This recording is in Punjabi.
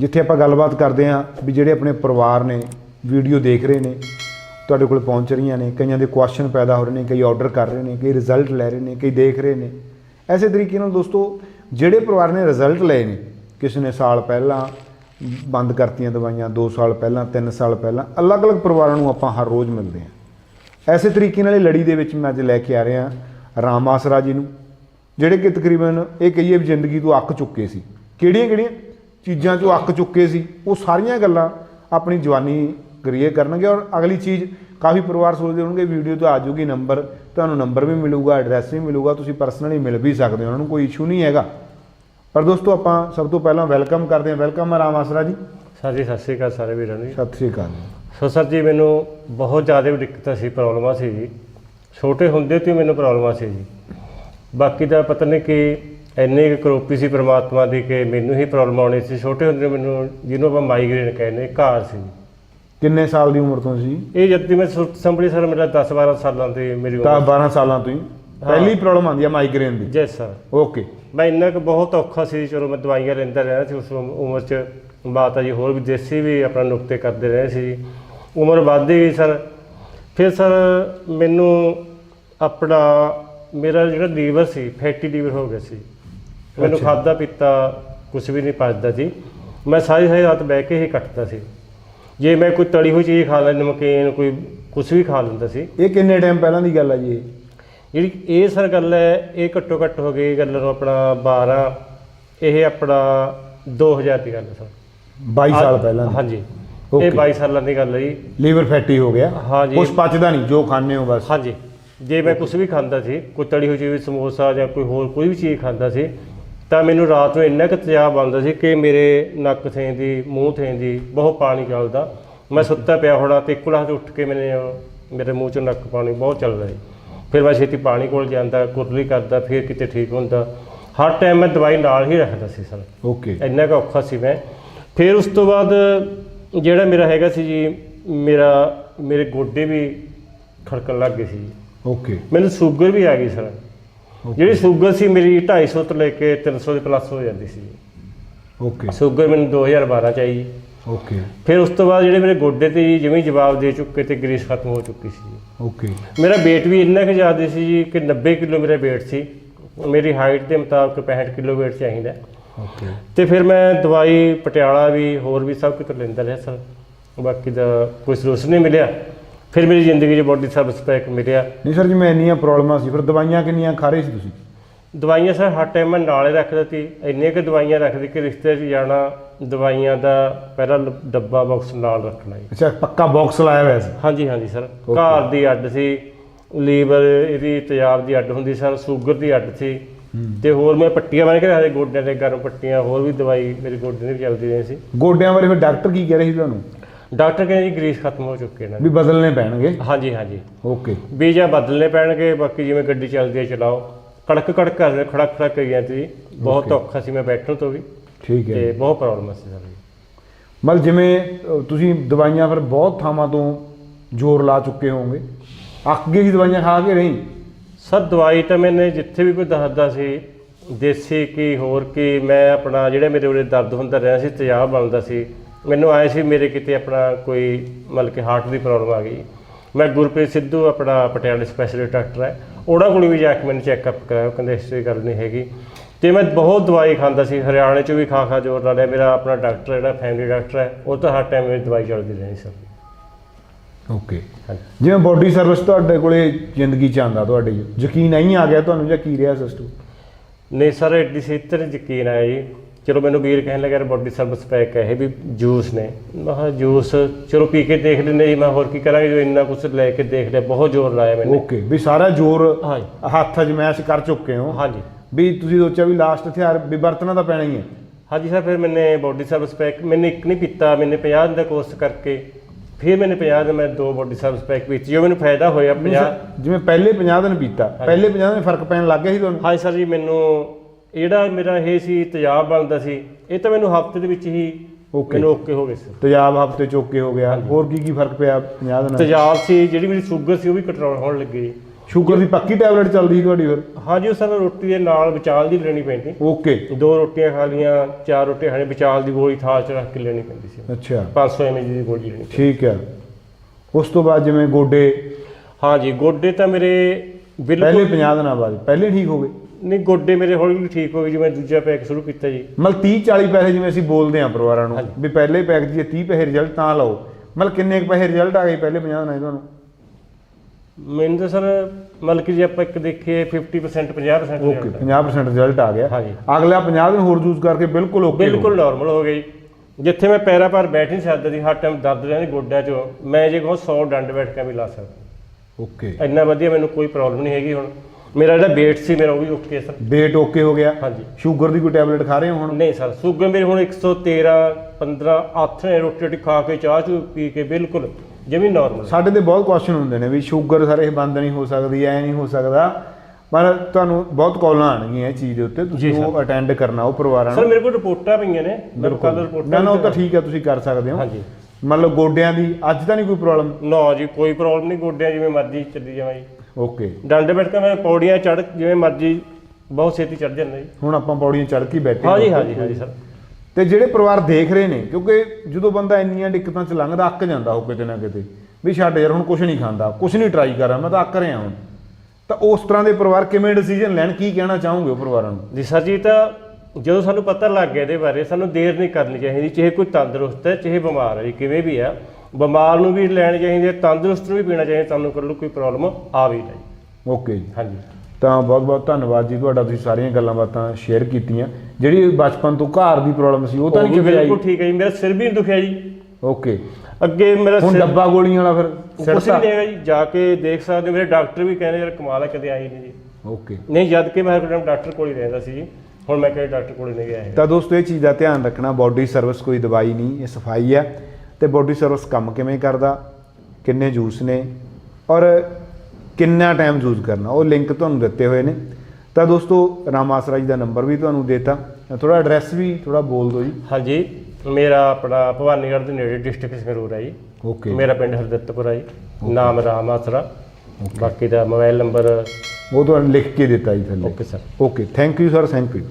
ਜਿੱਥੇ ਆਪਾਂ ਗੱਲਬਾਤ ਕਰਦੇ ਹਾਂ ਵੀ ਜਿਹੜੇ ਆਪਣੇ ਪਰਿਵਾਰ ਨੇ, ਵੀਡੀਓ ਦੇਖ ਰਹੇ ਨੇ, ਤੁਹਾਡੇ ਕੋਲ ਪਹੁੰਚ ਰਹੀਆਂ ਨੇ, ਕਈਆਂ ਦੇ ਕੁਐਸਚਨ ਪੈਦਾ ਹੋ ਰਹੇ ਨੇ, ਕਈ ਆਰਡਰ ਕਰ ਰਹੇ ਨੇ, ਕਈ ਰਿਜ਼ਲਟ ਲੈ ਰਹੇ ਨੇ, ਕਈ ਦੇਖ ਰਹੇ ਨੇ। ਐਸੇ ਤਰੀਕੇ ਨਾਲ ਦੋਸਤੋ, ਜਿਹੜੇ ਪਰਿਵਾਰ ਨੇ ਰਿਜ਼ਲਟ ਲਏ ਨੇ, ਕਿਸੇ ਨੇ ਸਾਲ ਪਹਿਲਾਂ ਬੰਦ ਕਰਤੀਆਂ ਦਵਾਈਆਂ 2 ਸਾਲ ਪਹਿਲਾਂ 3 ਸਾਲ ਪਹਿਲਾਂ, ਅਲੱਗ-ਅਲੱਗ ਪਰਿਵਾਰਾਂ ਨੂੰ ਆਪਾਂ ਹਰ ਰੋਜ਼ ਮਿਲਦੇ ਹਾਂ। ਐਸੇ ਤਰੀਕੇ ਨਾਲ ਇਹ ਲੜੀ ਦੇ ਵਿੱਚ ਮੈਂ ਅੱਜ ਲੈ ਕੇ ਆ ਰਿਹਾ ਰਾਮ ਆਸਰਾ ਜੀ ਨੂੰ, ਜਿਹੜੇ ਕਿ ਤਕਰੀਬਨ ਇਹ ਕਹੀਏ ਵੀ ਜ਼ਿੰਦਗੀ ਤੋਂ ਅੱਕ ਚੁੱਕੇ ਸੀ। ਕਿਹੜੀਆਂ ਕਿਹੜੀਆਂ ਚੀਜ਼ਾਂ ਚੋਂ ਅੱਕ ਚੁੱਕੇ ਸੀ। ਉਹ ਸਾਰੀਆਂ ਗੱਲਾਂ ਆਪਣੀ ਜਵਾਨੀ ਕਰੀਏ ਕਰਨਗੇ ਔਰ ਅਗਲੀ ਚੀਜ਼ ਕਾਫੀ ਪਰਿਵਾਰ ਸੋਚਦੇ ਹੋਣਗੇ ਵੀਡੀਓ ਤੋਂ ਆ ਜਾਊਗੀ ਨੰਬਰ ਤੁਹਾਨੂੰ ਨੰਬਰ ਵੀ ਮਿਲੂਗਾ ਐਡਰੈਸ ਵੀ ਮਿਲੂਗਾ ਤੁਸੀਂ ਪਰਸਨਲੀ ਮਿਲ ਵੀ ਸਕਦੇ ਹੋ ਉਹਨਾਂ ਨੂੰ ਕੋਈ ਇਸ਼ੂ ਨਹੀਂ ਹੈਗਾ। ਪਰ ਦੋਸਤੋ ਆਪਾਂ ਸਭ ਤੋਂ ਪਹਿਲਾਂ ਵੈਲਕਮ ਕਰਦੇ ਹਾਂ। ਵੈਲਕਮ ਰਾਮ ਆਸਰਾ ਜੀ। ਸਰ ਜੀ ਸਤਿ ਸ਼੍ਰੀ ਅਕਾਲ ਸਾਰੇ ਵੀਰਾਂ ਨੂੰ। ਜੀ। ਸਤਿ ਸ੍ਰੀ ਅਕਾਲ ਸੋ ਸਰ ਜੀ ਮੈਨੂੰ ਬਹੁਤ ਜ਼ਿਆਦਾ ਦਿੱਕਤਾਂ ਸੀ ਪ੍ਰੋਬਲਮਾਂ ਸੀ ਜੀ। ਛੋਟੇ ਹੁੰਦੇ ਤੋਂ ਹੀ ਮੈਨੂੰ ਪ੍ਰੋਬਲਮਾਂ ਸੀ ਜੀ। ਬਾਕੀ ਦਾ ਪਤਾ ਨਹੀਂ ਕਿ ਇੰਨੀ ਕੁ ਕਰੋਪੀ ਸੀ ਪ੍ਰਮਾਤਮਾ ਦੀ ਕਿ ਮੈਨੂੰ ਹੀ ਪ੍ਰੋਬਲਮ ਆਉਣੀ ਸੀ। ਛੋਟੇ ਹੁੰਦੇ ਮੈਨੂੰ ਜਿਹਨੂੰ ਆਪਾਂ ਮਾਈਗ੍ਰੇਨ ਕਹਿੰਦੇ ਘਾਰ ਸੀ। ਕਿੰਨੇ ਸਾਲ ਦੀ ਉਮਰ ਤੋਂ ਸੀ? ਇਹ ਜਦ ਦੀ ਮੈਂ ਸੁਰਤ ਸੰਭਲੀ ਸਰ ਮੇਰਾ 10 12 ਸਾਲਾਂ ਦੀ ਮੇਰੀ ਤਾਂ ਉਮਰ 12 ਸਾਲਾਂ ਤੋਂ ਹੀ? ਪਹਿਲੀ ਪ੍ਰੋਬਲਮ ਆਉਂਦੀ ਹੈ ਮਾਈਗ੍ਰੇਨ ਦੀ? ਜੈ ਸਰ ਓਕੇ ਮੈਂ ਇੰਨਾ ਕੁ ਬਹੁਤ ਔਖਾ ਸੀ ਚਲੋ ਮੈਂ ਦਵਾਈਆਂ ਲੈਂਦਾ ਰਿਹਾ ਸੀ ਉਸ ਉਮ- ਉਮਰ 'ਚ ਮਾਤਾ ਜੀ ਹੋਰ ਵੀ ਦੇਸੀ ਵੀ ਆਪਣਾ ਨੁਕਤੇ ਕਰਦੇ ਰਹੇ ਸੀ। ਜੀ ਉਮਰ ਵੱਧਦੀ ਗਈ ਸਰ ਫਿਰ ਸਰ ਮੈਨੂੰ ਆਪਣਾ ਮੇਰਾ ਜਿਹੜਾ ਲੀਵਰ ਸੀ ਫੈਟੀ ਲੀਵਰ ਹੋ ਗਿਆ ਸੀ। ਮੈਨੂੰ। ਖਾਦਾ ਪੀਤਾ ਕੁਝ ਵੀ ਨਹੀਂ ਪਚਦਾ ਸੀ। ਮੈਂ ਸਾਰੀ ਸਾਰੀ ਰਾਤ ਬਹਿ ਕੇ ਹੀ ਕੱਟਦਾ ਸੀ। ਜੇ ਮੈਂ ਕੋਈ ਤਲੀ ਹੋਈ ਚੀਜ਼ ਖਾ ਲੈਂਦਾ ਨਮਕੀਨ ਕੋਈ ਕੁਝ ਵੀ ਖਾ ਲੈਂਦਾ ਸੀ। ਇਹ ਕਿੰਨੇ ਟਾਈਮ ਪਹਿਲਾਂ ਦੀ ਗੱਲ ਹੈ ਜੀ ਇਹ? ਜਿਹੜੀ ਇਹ ਸਰ ਗੱਲ ਹੈ ਇਹ ਘੱਟੋ ਘੱਟ ਹੋ ਗਈ ਗੱਲ ਨੂੰ ਆਪਣਾ 12 ਇਹ ਆਪਣਾ 2000 ਦੀ ਗੱਲ ਹੈ ਸਰ। 22 ਸਾਲ ਪਹਿਲਾਂ ਦੀ। ਹਾਂਜੀ। Okay. ਇਹ 22 ਸਾਲਾਂ ਦੀ ਗੱਲ ਹੈ ਜੀ। ਲੀਵਰ ਫੈਟੀ ਹੋ ਗਿਆ। ਹਾਂਜੀ। ਕੁਛ ਪਚਦਾ ਨਹੀਂ ਜੋ ਖਾਣੇ ਹੋ ਬਸ। ਹਾਂਜੀ। ਜੇ ਮੈਂ ਕੁਝ ਵੀ ਖਾਂਦਾ ਸੀ ਕੋਈ ਤਲੀ ਹੋਈ ਚੀਜ਼ ਸਮੋਸਾ ਜਾਂ ਕੋਈ ਹੋਰ ਕੋਈ ਵੀ ਚੀਜ਼ ਖਾਂਦਾ ਸੀ ਤਾਂ ਮੈਨੂੰ ਰਾਤ ਨੂੰ ਇੰਨਾ ਕੁ ਤੇਜ਼ਾਬ ਆਉਂਦਾ ਸੀ ਕਿ ਮੇਰੇ ਨੱਕ ਥੇਂ ਦੀ ਮੂੰਹ ਥੇਂ ਦੀ ਬਹੁਤ ਪਾਣੀ ਚੱਲਦਾ। ਮੈਂ ਸੁੱਤਾ ਪਿਆ ਹੋਣਾ ਤੇ ਇੱਕੋ ਲਹਤ ਉੱਠ ਕੇ ਮੈਨੇ ਮੇਰੇ ਮੂੰਹ ਚੋਂ ਨੱਕ ਪਾਣੀ ਬਹੁਤ ਚੱਲਦਾ ਸੀ। ਫਿਰ ਮੈਂ ਛੇਤੀ ਪਾਣੀ ਕੋਲ ਜਾਂਦਾ ਕੁਰਲੀ ਕਰਦਾ ਫਿਰ ਕਿਤੇ ਠੀਕ ਹੁੰਦਾ। ਹਰ ਟਾਈਮ ਮੈਂ ਦਵਾਈ ਨਾਲ ਹੀ ਰੱਖਦਾ ਸੀ ਸਰ। ਓਕੇ ਇੰਨਾ ਕੁ ਔਖਾ ਸੀ ਮੈਂ। ਫਿਰ ਉਸ ਤੋਂ ਬਾਅਦ ਜਿਹੜਾ ਮੇਰਾ ਹੈਗਾ ਸੀ ਜੀ ਮੇਰਾ ਮੇਰੇ ਗੋਡੇ ਵੀ ਖੜਕਣ ਲੱਗ ਗਏ ਸੀ। ਓਕੇ ਮੈਨੂੰ ਸ਼ੂਗਰ ਵੀ ਆ ਗਈ ਸਰ। ਜਿਹੜੀ ਸ਼ੂਗਰ ਸੀ ਮੇਰੀ 250 ਤੋਂ ਲੈ ਕੇ 300 ਦੇ ਪਲੱਸ ਹੋ ਜਾਂਦੀ ਸੀ। ਓਕੇ ਸ਼ੂਗਰ ਮੈਨੂੰ 2012 ਚ ਆਈ। ਜੀ। ਓਕੇ ਫਿਰ ਉਸ ਤੋਂ ਬਾਅਦ ਜਿਹੜੇ ਮੇਰੇ ਗੋਡੇ ਤੇ ਜੀ ਜਿਵੇਂ ਹੀ ਜਵਾਬ ਦੇ ਚੁੱਕੇ ਤੇ ਗਰੀਸ ਖਤਮ ਹੋ ਚੁੱਕੀ ਸੀ। ਜੀ। ਓਕੇ ਮੇਰਾ weight ਵੀ ਇੰਨਾ ਕੁ ਜ਼ਿਆਦਾ ਸੀ ਜੀ ਕਿ 90 ਕਿਲੋ ਮੇਰਾ weight ਸੀ। ਮੇਰੀ ਹਾਈਟ ਦੇ ਮੁਤਾਬਕ 65 ਕਿਲੋ weight ਚਾਹੀਦਾ। ਓਕੇ ਤੇ ਫਿਰ ਮੈਂ ਦਵਾਈ ਪਟਿਆਲਾ ਵੀ ਹੋਰ ਵੀ ਸਭ ਕਿਤੋਂ ਲੈਂਦਾ ਰਿਹਾ ਸਰ। ਬਾਕੀ ਦਾ ਕੋਈ ਸੋਲੂਸ਼ਨ ਨਹੀਂ ਮਿਲਿਆ। ਫਿਰ ਮੇਰੀ ਜ਼ਿੰਦਗੀ 'ਚ ਬੋਡੀ ਸਰਵਿਸ ਪੈਕ ਮਿਲਿਆ। ਨਹੀਂ ਸਰ ਜੀ ਮੈਂ ਇੰਨੀਆਂ ਪ੍ਰੋਬਲਮਾਂ ਸੀ। ਫਿਰ ਦਵਾਈਆਂ ਕਿੰਨੀਆਂ ਖਾ ਰਹੇ ਸੀ ਤੁਸੀਂ? ਦਵਾਈਆਂ ਸਰ ਹਰ ਟਾਈਮ ਮੈਂ ਨਾਲੇ ਰੱਖ ਦਿੱਤੀ। ਇੰਨੀਆਂ ਕਿ ਦਵਾਈਆਂ ਰੱਖਦੀ ਕਿ ਰਿਸ਼ਤੇ 'ਚ ਜਾਣਾ ਦਵਾਈਆਂ ਦਾ ਪਹਿਲਾ ਲ- ਡੱਬਾ ਬਾਕਸ ਨਾਲ ਰੱਖਣਾ ਜੀ। ਅੱਛਾ ਪੱਕਾ ਬਾਕਸ ਲਾਇਆ ਹੋਇਆ ਸੀ? ਹਾਂਜੀ ਹਾਂਜੀ ਸਰ. ਘਰ ਦੀ ਅੱਡ ਸੀ ਲੀਵਰ ਇਹਦੀ ਤੇਜ਼ਾਬ ਦੀ ਅੱਡ ਹੁੰਦੀ ਸਰ ਸ਼ੂਗਰ ਦੀ ਅੱਡ ਸੀ। ਤੇ ਹੋਰ ਮੈਂ ਪੱਟੀਆਂ ਬਣ ਕੇ ਰੱਖਦੇ ਗੋਡਿਆਂ ਦੇ ਗਰਮ ਪੱਟੀਆਂ ਹੋਰ ਵੀ ਦਵਾਈ ਮੇਰੇ ਗੋਡੇ ਦੀ ਵੀ ਚੱਲਦੀ ਰਹੀ ਸੀ। ਗੋਡਿਆਂ ਬਾਰੇ ਫਿਰ ਡਾਕਟਰ ਕੀ ਕਹਿ ਰਹੇ ਸੀ ਤੁਹਾਨੂੰ? ਡਾਕਟਰ ਕਹਿੰਦੇ ਜੀ ਗਰੀਸ ਖਤਮ ਹੋ ਚੁੱਕੇ ਨੇ ਵੀ ਬਦਲਨੇ ਪੈਣਗੇ? ਹਾਂਜੀ ਹਾਂਜੀ। ਓਕੇ। ਵੀ ਜਾਂ ਬਦਲਨੇ ਪੈਣਗੇ ਬਾਕੀ ਜਿਵੇਂ ਗੱਡੀ ਚੱਲਦੀ ਹੈ ਚਲਾਓ। ਕੜਕ ਕੜਕ ਕਰ ਰਹੇ ਖੜਕ ਖੜਕ ਕਰੀ ਜਾਂਦੀ ਸੀ ਬਹੁਤ. ਔਖਾ ਸੀ ਮੈਂ ਬੈਠਣ ਤੋਂ ਵੀ। ਠੀਕ ਹੈ। ਤੇ ਬਹੁਤ ਪ੍ਰੋਬਲਮ ਸੀ ਸਰ ਮਤਲਬ ਜਿਵੇਂ ਅ, ਤੁਸੀਂ ਦਵਾਈਆਂ ਫਿਰ ਬਹੁਤ ਥਾਵਾਂ ਤੋਂ ਜ਼ੋਰ ਲਾ ਚੁੱਕੇ ਹੋਵੋਗੇ। ਅੱਕ ਗਈ ਸੀ ਦਵਾਈਆਂ ਖਾ ਕੇ ਨਹੀਂ? ਸਰ ਦਵਾਈ ਤਾਂ ਮੈਨੇ ਜਿੱਥੇ ਵੀ ਕੋਈ ਦੱਸਦਾ ਸੀ ਦੇਸੀ ਕੀ ਹੋਰ ਕੀ ਮੈਂ ਆਪਣਾ ਜਿਹੜੇ ਮੇਰੇ ਉਰੇ ਦਰਦ ਹੁੰਦਾ ਰਿਹਾ ਸੀ ਤੇਜ਼ਾਬ ਬਣਦਾ ਸੀ। ਮੈਨੂੰ ਆਏ ਸੀ ਮੇਰੇ ਕਿਤੇ ਆਪਣਾ ਕੋਈ ਮਤਲਬ ਕਿ ਹਾਰਟ ਦੀ ਪ੍ਰੋਬਲਮ ਆ ਗਈ। ਮੈਂ ਗੁਰਪ੍ਰੀਤ ਸਿੱਧੂ ਆਪਣਾ ਪਟਿਆਲੇ ਸਪੈਸ਼ਲਿਸਟ ਡਾਕਟਰ ਹੈ ਉਹਨਾਂ ਕੋਲ ਵੀ ਜਾ ਕੇ ਮੈਨੂੰ ਚੈੱਕਅਪ ਕਰਾਇਆ ਉਹ ਕਹਿੰਦੇ ਹਿਸਟਰੀ ਗੱਲ ਨਹੀਂ ਹੈਗੀ। ਤੇ ਮੈਂ ਬਹੁਤ ਦਵਾਈ ਖਾਂਦਾ ਸੀ ਹਰਿਆਣੇ ਚ ਵੀ ਖਾ ਖਾ ਜ਼ੋਰ ਲਾ ਲਿਆ। ਮੇਰਾ ਆਪਣਾ ਡਾਕਟਰ ਜਿਹੜਾ ਫੈਮਿਲੀ ਡਾਕਟਰ ਹੈ ਉਹ ਤਾਂ ਹਰ ਟਾਈਮ ਮੇਰੀ ਦਵਾਈ ਚੱਲਦੀ ਰਹੀ ਸਰ ਓਕੇ ਜਿਵੇਂ ਬੋਡੀ ਸਰਵਿਸ ਤੁਹਾਡੇ ਕੋਲੇ ਜ਼ਿੰਦਗੀ ਚ ਆਂਦਾ ਤੁਹਾਡੇ ਯਕੀਨ ਨਹੀਂ ਆ ਗਿਆ ਤੁਹਾਨੂੰ ਜਾਂ ਕੀ ਰਿਹਾ ਸਿਸਟਮ ਨਹੀਂ ਸਰ ਐਡੀ ਸਿੱਧਰ ਯਕੀਨ ਆਇਆ ਜੀ। ਚਲੋ ਮੈਨੂੰ ਵੀਰ ਕਹਿਣ ਲੱਗਾ ਬੋਡੀ ਸਰਵਿਸ ਪੈਕ ਹੈ ਇਹ ਵੀ ਜੂਸ ਨੇ। ਮੈਂ ਕਿਹਾ ਜੂਸ ਚਲੋ ਪੀ ਕੇ ਦੇਖ ਲੈਂਦੇ ਮੈਂ ਹੋਰ ਕੀ ਕਰਾਂਗੇ? ਜੋ ਇੰਨਾ ਕੁਝ ਲੈ ਕੇ ਦੇਖ ਲਿਆ ਬਹੁਤ ਜ਼ੋਰ ਲਾਇਆ ਮੈਨੇ। ਓਕੇ ਵੀ ਸਾਰਾ ਜ਼ੋਰ ਹਾਂਜੀ। ਹੱਥ ਅਜਮੈਸ਼ ਕਰ ਚੁੱਕੇ ਹੋ। ਹਾਂਜੀ। ਵੀ ਤੁਸੀਂ ਸੋਚਿਆ ਵੀ ਲਾਸਟ ਹਥਿਆਰ ਵੀ ਵਰਤਣਾ ਤਾਂ ਪੈਣਾ ਹੀ ਹੈ। ਹਾਂਜੀ ਸਰ ਫਿਰ ਮੈਨੇ ਬੋਡੀ ਸਰਵਿਸ ਪੈਕ ਮੈਨੇ ਇੱਕ ਨਹੀਂ ਪੀਤਾ ਮੈਨੇ 50 ਦਿਨ ਦਾ ਕੋਰਸ ਕਰਕੇ ਫਿਰ ਮੈਨੇ 50 ਦਿਨ ਮੈਂ ਦੋ ਬੋਡੀ ਸਰਵਿਸ ਪੈਕ ਵਿੱਚ ਜੋ ਮੈਨੂੰ ਫਾਇਦਾ ਹੋਇਆ 50 ਜਿਵੇਂ ਪਹਿਲੇ 50 ਦਿਨ ਬੀਤਾ ਪਹਿਲੇ 50 ਦਿਨ ਫ਼ਰਕ ਪੈਣ ਲੱਗ ਗਿਆ ਸੀ ਤੁਹਾਨੂੰ? ਹਾਂਜੀ ਸਰ ਜੀ ਮੈਨੂੰ ਜਿਹੜਾ ਮੇਰਾ ਇਹ ਸੀ ਤੇਜ਼ਾਬ ਬਣਦਾ ਸੀ ਇਹ ਤਾਂ ਮੈਨੂੰ ਹਫ਼ਤੇ ਦੇ ਵਿੱਚ ਹੀ Okay. ਮੈਨੂੰ ਓਕੇ ਹੋ ਗਏ ਸਰ ਤੇਜ਼ਾਬ ਹਫ਼ਤੇ ਚੋਕੇ ਹੋ ਗਿਆ। ਹੋਰ ਕੀ ਕੀ ਫ਼ਰਕ ਪਿਆ 50 ਦਿਨਾਂ 'ਚ? ਤੇਜ਼ਾਬ ਸੀ ਜਿਹੜੀ ਮੇਰੀ ਸ਼ੂਗਰ ਸੀ ਉਹ ਵੀ ਕੰਟਰੋਲ ਹੋਣ ਲੱਗੀ। ਸ਼ੂਗਰ ਦੀ ਪੱਕੀ ਟੈਬਲੇਟ ਚੱਲਦੀ ਸੀ ਤੁਹਾਡੀ ਫਿਰ? ਹਾਂਜੀ ਉਹ ਸਾਨੂੰ ਰੋਟੀ ਦੇ ਨਾਲ ਵਿਚਾਲ ਦੀ ਲੈਣੀ ਪੈਂਦੀ। ਓਕੇ। ਦੋ ਰੋਟੀਆਂ ਖਾ ਲੀਆਂ ਚਾਰ ਰੋਟੀਆਂ ਖਾਣੇ ਵਿਚਾਲ ਦੀ ਗੋਲੀ ਥਾਲ 'ਚ ਰੱਖ ਕੇ ਲੈਣੀ ਪੈਂਦੀ ਸੀ। ਅੱਛਾ। 500 ml ਦੀ ਗੋਲੀ ਲੈਣੀ ਠੀਕ ਹੈ। ਉਸ ਤੋਂ ਬਾਅਦ ਜਿਵੇਂ ਗੋਡੇ? ਹਾਂਜੀ ਗੋਡੇ ਤਾਂ ਮੇਰੇ ਪਹਿਲੇ ਬਿਲਕੁਲ 50 ਦਿਨਾਂ ਬਾਅਦ ਪਹਿਲੇ ਠੀਕ ਹੋ ਗਏ। ਨਹੀਂ ਗੋਡੇ ਮੇਰੇ ਹੌਲੀ ਹੌਲੀ ਠੀਕ ਹੋ ਗਏ ਜਿਵੇਂ ਦੂਜਾ ਪੈਕ ਸ਼ੁਰੂ ਕੀਤਾ ਜੀ। ਮਤਲਬ 30 40 ਪੈਸੇ ਜਿਵੇਂ ਅਸੀਂ ਬੋਲਦੇ ਹਾਂ ਪਰਿਵਾਰਾਂ ਨੂੰ। ਵੀ ਪਹਿਲੇ ਪੈਕ ਜੀ 30 ਪੈਸੇ ਰਿਜ਼ਲਟ ਤਾਂ ਲਓ। ਮਤਲਬ ਕਿੰਨੇ ਕੁ ਪੈਸੇ ਰਿਜ਼ਲਟ ਆ ਗਏ ਪਹਿਲੇ 50 ਦਿਨਾਂ 'ਚ ਤੁਹਾਨੂੰ? ਮੈਨੂੰ ਤਾਂ ਸਰ ਮਤਲਬ ਕਿ ਜੇ ਆਪਾਂ ਇੱਕ ਦੇਖੀਏ 50% 50% ਓਕੇ 50% ਰਿਜ਼ਲਟ ਆ ਗਿਆ। ਹਾਂਜੀ। ਅਗਲਾ 50 ਦਿਨ ਹੋਰ ਯੂਜ਼ ਕਰਕੇ ਬਿਲਕੁਲ ਓਕੇ ਬਿਲਕੁਲ ਨਾਰਮਲ ਹੋ ਗਈ ਜਿੱਥੇ ਮੈਂ ਪੈਰਾਂ ਪਰ ਬੈਠ ਨਹੀਂ ਸਕਦਾ ਸੀ ਹਰ ਟਾਈਮ ਦਰਦ ਰਹਿੰਦੀ ਗੋਡਿਆਂ 'ਚ ਮੈਂ ਜੇ ਕਹੋ 100 ਡੰਡ ਬੈਠਕਾਂ ਵੀ ਲਾ ਸਕਦਾ। ਓਕੇ ਇੰਨਾ ਵਧੀਆ ਮੈਨੂੰ ਕੋਈ ਪ੍ਰੋਬਲਮ ਨਹੀਂ ਹੈਗੀ ਹੁਣ। ਮੇਰਾ ਜਿਹੜਾ weight ਸੀ ਮੇਰਾ ਉਹ ਵੀ ਓਕੇ ਸਰ। ਵੇਟ ਓਕੇ ਹੋ ਗਿਆ। ਹਾਂਜੀ। ਸ਼ੂਗਰ ਦੀ ਕੋਈ ਟੈਬਲੇਟ ਖਾ ਰਹੇ ਹੋ ਹੁਣ? ਨਹੀਂ ਸਰ ਸ਼ੂਗਰ ਮੇਰੇ ਹੁਣ 113 15 ਆਥਣੇ ਰੋਟੀ ਰੋਟੀ ਖਾ ਕੇ ਚਾਹ ਚੂ ਪੀ ਕੇ ਬਿਲਕੁਲ ਜਮੀ ਨਾਰਮਲ ਸਾਡੇ ਤੇ ਬਹੁਤ ਕੁਐਸਚਨ ਹੁੰਦੇ ਨੇ ਵੀ ਸ਼ੂਗਰ ਸਾਰੇ ਇਹ ਬੰਦ ਨਹੀਂ ਹੋ ਸਕਦੀ ਐ ਨਹੀਂ ਹੋ ਸਕਦਾ। ਪਰ ਤੁਹਾਨੂੰ ਬਹੁਤ ਕਾਲਾਂ ਆਣਗੀਆਂ ਇਹ ਚੀਜ਼ ਦੇ ਉੱਤੇ ਤੁਸੀਂ ਉਹ ਅਟੈਂਡ ਕਰਨਾ ਉਹ ਪਰਿਵਾਰਾਂ ਸਰ ਨੂੰ। ਮੇਰੇ ਕੋਲ ਰਿਪੋਰਟਾਂ ਪਈਆਂ ਨੇ ਕੱਲ ਨਾ ਰਿਪੋਰਟਾਂ ਨਾ ਉਹ ਤਾਂ ਠੀਕ ਹੈ ਤੁਸੀਂ ਕਰ ਸਕਦੇ ਹੋ। ਹਾਂਜੀ। ਮਤਲਬ ਗੋਡਿਆਂ ਦੀ ਅੱਜ ਤਾਂ ਨਹੀਂ ਕੋਈ ਪ੍ਰੋਬਲਮ ਨਾ ਜੀ ਕੋਈ ਪ੍ਰੋਬਲਮ ਨਹੀਂ ਗੋਡਿਆਂ ਜਿਵੇਂ ਮਰਜ਼ੀ ਚੱਲੀ ਜਾਵਾਂ ਜੀ। ਓਕੇ। ਡੰਡੇ ਬੈਠਕਾਂ ਮੈਂ ਪੌੜੀਆਂ ਚੜ ਜਿਵੇਂ ਮਰਜ਼ੀ ਬਹੁਤ ਛੇਤੀ ਚੜ ਜਾਂਦਾ ਜੀ। ਹੁਣ ਆਪਾਂ ਪੌੜੀਆਂ ਚੜ੍ਹ ਕੇ ਬੈਠੇ ਹਾਂਜੀ ਹਾਂ। ਹਾਂਜੀ ਹਾਂਜੀ ਸਰ। ਤੇ ਜਿਹੜੇ ਪਰਿਵਾਰ ਦੇਖ ਰਹੇ ਨੇ ਕਿਉਂਕਿ ਜਦੋਂ ਬੰਦਾ ਇੰਨੀਆਂ ਦਿੱਕਤਾਂ ਚ ਲੰਘਦਾ ਅੱਕ ਜਾਂਦਾ ਉਹ ਕਿਤੇ ਨਾ ਕਿਤੇ ਵੀ ਛੱਡ ਯਾਰ ਹੁਣ ਕੁਝ ਨਹੀਂ ਖਾਂਦਾ ਕੁਝ ਨਹੀਂ ਟਰਾਈ ਕਰਾਂ ਮੈਂ ਤਾਂ ਅੱਕ ਰਿਹਾ ਹੁਣ। ਤਾਂ ਉਸ ਤਰ੍ਹਾਂ ਦੇ ਪਰਿਵਾਰ ਕਿਵੇਂ ਡਿਸੀਜਨ ਲੈਣ ਕੀ ਕਹਿਣਾ ਚਾਹੋਗੇ ਉਹ ਪਰਿਵਾਰਾਂ ਨੂੰ? ਜੀ ਸਰ ਜੀ ਤਾਂ ਜਦੋਂ ਸਾਨੂੰ ਪਤਾ ਲੱਗ ਗਿਆ ਇਹਦੇ ਬਾਰੇ ਸਾਨੂੰ ਦੇਰ ਨਹੀਂ ਕਰਨੀ ਚਾਹੀਦੀ ਚਾਹੇ ਕੋਈ ਤੰਦਰੁਸਤ ਹੈ ਚਾਹੇ ਬਿਮਾਰ ਹੈ ਜੀ ਕਿਵੇਂ ਵੀ ਹੈ ਬਿਮਾਰ ਨੂੰ ਵੀ ਲੈਣੀ ਚਾਹੀਦੀ ਹੈ ਤੰਦਰੁਸਤ ਨੂੰ ਵੀ ਪੀਣਾ ਚਾਹੀਦਾ ਤੁਹਾਨੂੰ ਕਰ ਲਓ ਕੋਈ ਪ੍ਰੋਬਲਮ ਆ ਵੀ ਨਹੀਂ। ਓਕੇ ਜੀ। ਹਾਂਜੀ। ਤਾਂ ਬਹੁਤ ਬਹੁਤ ਧੰਨਵਾਦ ਜੀ ਤੁਹਾਡਾ ਤੁਸੀਂ ਸਾਰੀਆਂ ਗੱਲਾਂ ਬਾਤਾਂ ਸ਼ੇਅਰ ਕੀਤੀਆਂ। ਜਿਹੜੀ ਬਚਪਨ ਤੋਂ ਘਰ ਦੀ ਪ੍ਰੋਬਲਮ ਸੀ ਉਹ ਤਾਂ ਨਹੀਂ ਵੀ ਕਿਤੇ ਆਈ? ਬਿਲਕੁਲ ਠੀਕ ਹੈ ਜੀ ਮੇਰਾ ਸਿਰ ਵੀ ਨਹੀਂ ਦੁਖਿਆ ਜੀ। ਓਕੇ। ਅੱਗੇ ਮੇਰਾ ਹੁਣ ਸਿਰ ਡੱਬਾ ਗੋਲੀਆਂ ਵਾਲਾ ਫਿਰ ਕੁਛ ਨਹੀਂ ਹੈਗਾ ਜੀ ਜਾ ਕੇ ਦੇਖ ਸਕਦੇ ਹੋ, ਮੇਰੇ ਡਾਕਟਰ ਵੀ ਕਹਿੰਦੇ ਯਾਰ ਕਮਾਲ ਹੈ ਕਦੇ ਆਈ ਨਹੀਂ ਜੀ। ਓਕੇ। ਨਹੀਂ ਜਦ ਕਿ ਮੈਂ ਹਰ ਟਾਈਮ ਡਾਕਟਰ ਕੋਲ ਹੀ ਰਹਿੰਦਾ ਸੀ ਜੀ ਹੁਣ ਮੈਂ ਕਿਹਾ ਡਾਕਟਰ ਕੋਲ ਨਹੀਂ ਗਿਆ ਹੈ ਤਾਂ ਦੋਸਤੋ ਇਹ ਚੀਜ਼ ਦਾ ਧਿਆਨ ਰੱਖਣਾ ਬਾਡੀ ਸਰਵਿਸ ਕੋਈ ਦਵਾਈ ਨਹੀਂ ਇਹ ਸਫ਼ਾਈ ਹੈ। ਤੇ ਬਾਡੀ ਸਰਵਿਸ ਕੰਮ ਕਿਵੇਂ ਕਰਦਾ ਕਿੰਨੇ ਜੂਸ ਨੇ ਔਰ ਕਿੰਨਾ ਟਾਈਮ ਯੂਜ਼ ਕਰਨਾ ਉਹ ਲਿੰਕ ਤੁਹਾਨੂੰ ਦਿੱਤੇ ਹੋਏ ਨੇ। ਤਾਂ ਦੋਸਤੋ ਰਾਮ ਆਸਰਾ ਜੀ ਦਾ ਨੰਬਰ ਵੀ ਤੁਹਾਨੂੰ ਦੇਤਾ। ਥੋੜਾ ਐਡਰੈਸ ਵੀ ਥੋੜਾ ਬੋਲ ਦਿਓ ਜੀ। ਹਾਂਜੀ ਮੇਰਾ ਆਪਣਾ ਭਵਾਨੀਗੜ੍ਹ ਦੇ ਨੇੜੇ ਡਿਸਟ੍ਰਿਕਟ ਸੰਗਰੂਰ ਹੈ ਜੀ। ਓਕੇ ਮੇਰਾ ਪਿੰਡ ਹਰਦਿੱਤਪੁਰ ਹੈ ਜੀ। ਨਾਮ ਰਾਮ ਆਸਰਾ। ਬਾਕੀ ਦਾ ਮੋਬਾਈਲ ਨੰਬਰ ਉਹ ਤੁਹਾਨੂੰ ਲਿਖ ਕੇ ਦਿੱਤਾ ਜੀ ਥੱਲੇ। Okay sir okay thank you sir thank you